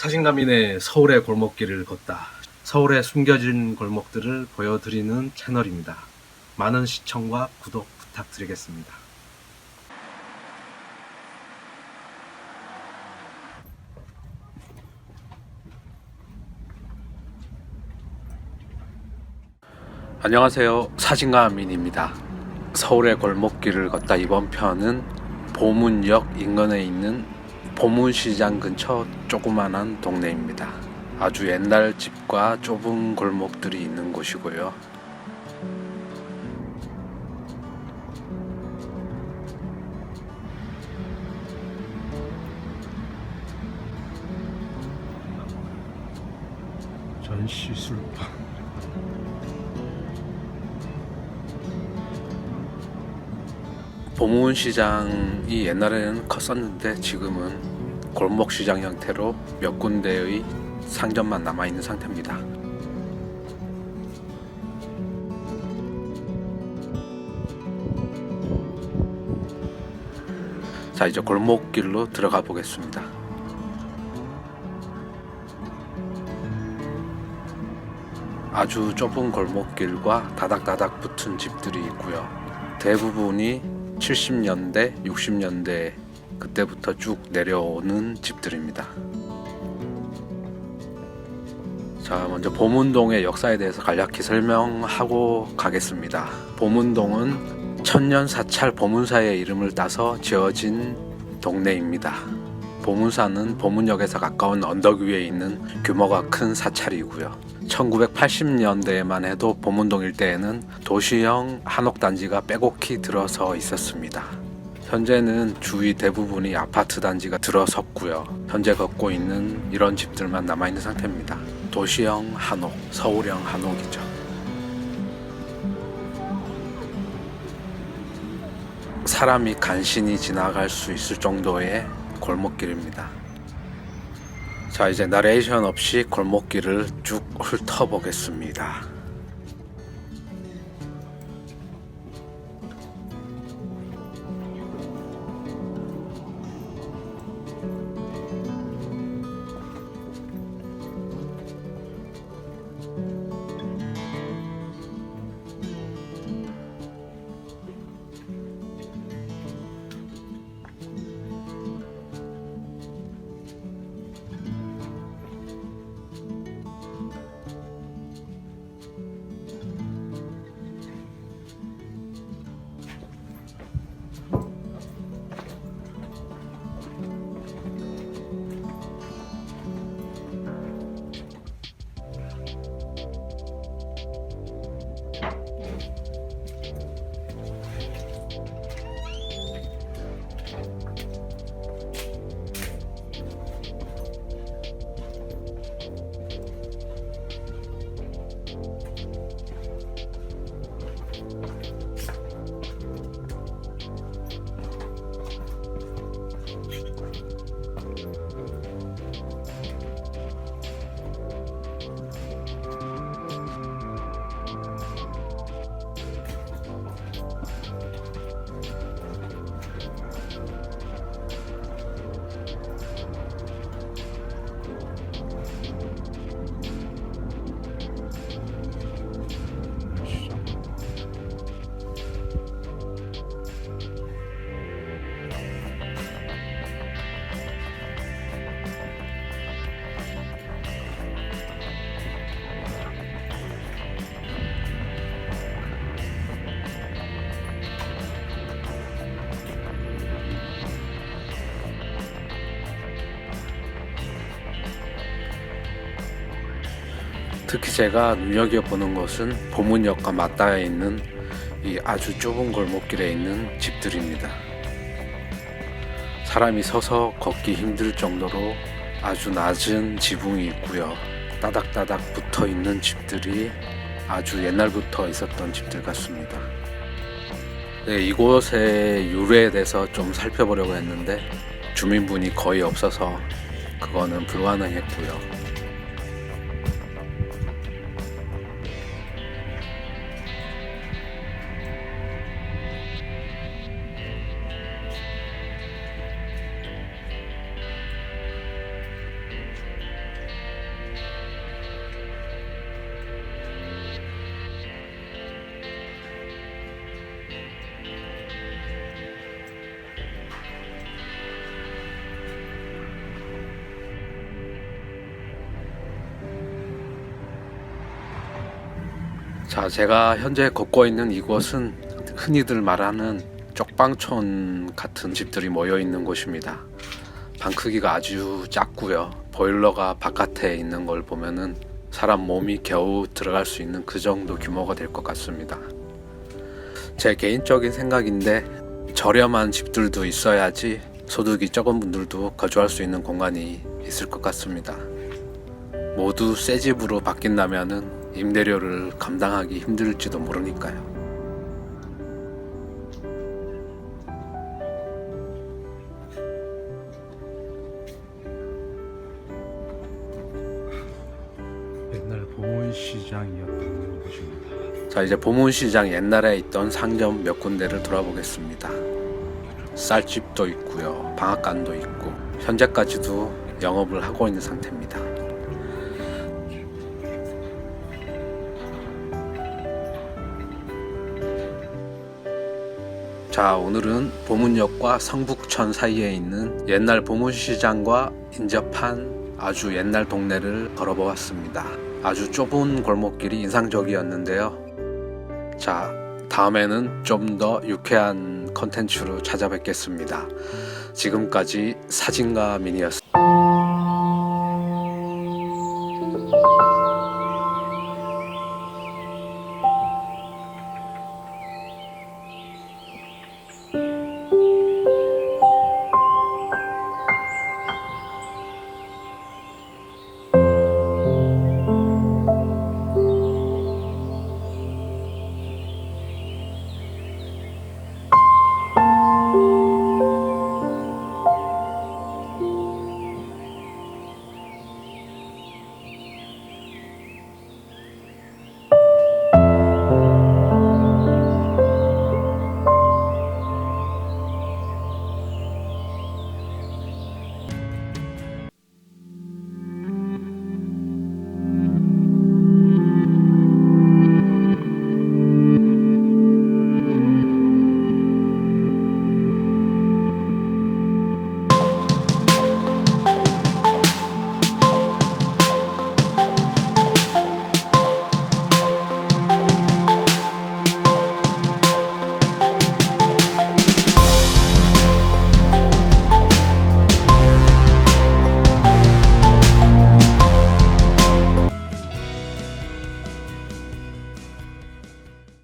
사진가민의 서울의 골목길을 걷다. 서울의 숨겨진 골목들을 보여드리는 채널입니다. 많은 시청과 구독 부탁드리겠습니다. 안녕하세요. 사진가 민입니다. 서울의 골목길을 걷다 이번 편은 보문역 인근에 있는 보문시장 근처 조그만한 동네입니다. 아주 옛날 집과 좁은 골목들이 있는 곳이고요. 전시술방 보문시장이 옛날에는 컸었는데 지금은 골목시장 형태로 몇 군데의 상점만 남아있는 상태입니다. 자 이제 골목길로 들어가 보겠습니다. 아주 좁은 골목길과 다닥다닥 붙은 집들이 있고요. 대부분이 70년대, 60년대 그때부터 쭉 내려오는 집들입니다. 자, 먼저 보문동의 역사에 대해서 간략히 설명하고 가겠습니다. 보문동은 천년 사찰 보문사의 이름을 따서 지어진 동네입니다. 보문사는 보문역에서 가까운 언덕 위에 있는 규모가 큰 사찰이고요. 1980년대에만 해도 보문동 일대에는 도시형 한옥단지가 빼곡히 들어서 있었습니다. 현재는 주위 대부분이 아파트 단지가 들어섰고요. 현재 걷고 있는 이런 집들만 남아있는 상태입니다. 도시형 한옥, 서울형 한옥이죠. 사람이 간신히 지나갈 수 있을 정도의 골목길입니다. 자, 이제 나레이션 없이 골목길을 쭉 훑어보겠습니다. 특히 제가 눈여겨보는 것은 보문역과 맞닿아 있는 이 아주 좁은 골목길에 있는 집들입니다. 사람이 서서 걷기 힘들 정도로 아주 낮은 지붕이 있고요. 따닥따닥 붙어 있는 집들이 아주 옛날부터 있었던 집들 같습니다. 네, 이곳의 유래에 대해서 좀 살펴보려고 했는데 주민분이 거의 없어서 그거는 불가능했고요. 자, 제가 현재 걷고 있는 이곳은 흔히들 말하는 쪽방촌 같은 집들이 모여 있는 곳입니다. 방 크기가 아주 작고요. 보일러가 바깥에 있는 걸 보면은 사람 몸이 겨우 들어갈 수 있는 그 정도 규모가 될 것 같습니다. 제 개인적인 생각인데 저렴한 집들도 있어야지 소득이 적은 분들도 거주할 수 있는 공간이 있을 것 같습니다. 모두 새 집으로 바뀐다면은 임대료를 감당하기 힘들지도 모르니까요. 옛날 보문시장이었던 곳입니다. 자 이제 보문시장 옛날에 있던 상점 몇 군데를 돌아보겠습니다. 쌀집도 있고요, 방앗간도 있고 현재까지도 영업을 하고 있는 상태입니다. 자 오늘은 보문역과 성북천 사이에 있는 옛날 보문시장과 인접한 아주 옛날 동네를 걸어보았습니다. 아주 좁은 골목길이 인상적이었는데요. 자, 다음에는 좀 더 유쾌한 컨텐츠로 찾아뵙겠습니다. 지금까지 사진가 미니였습니다.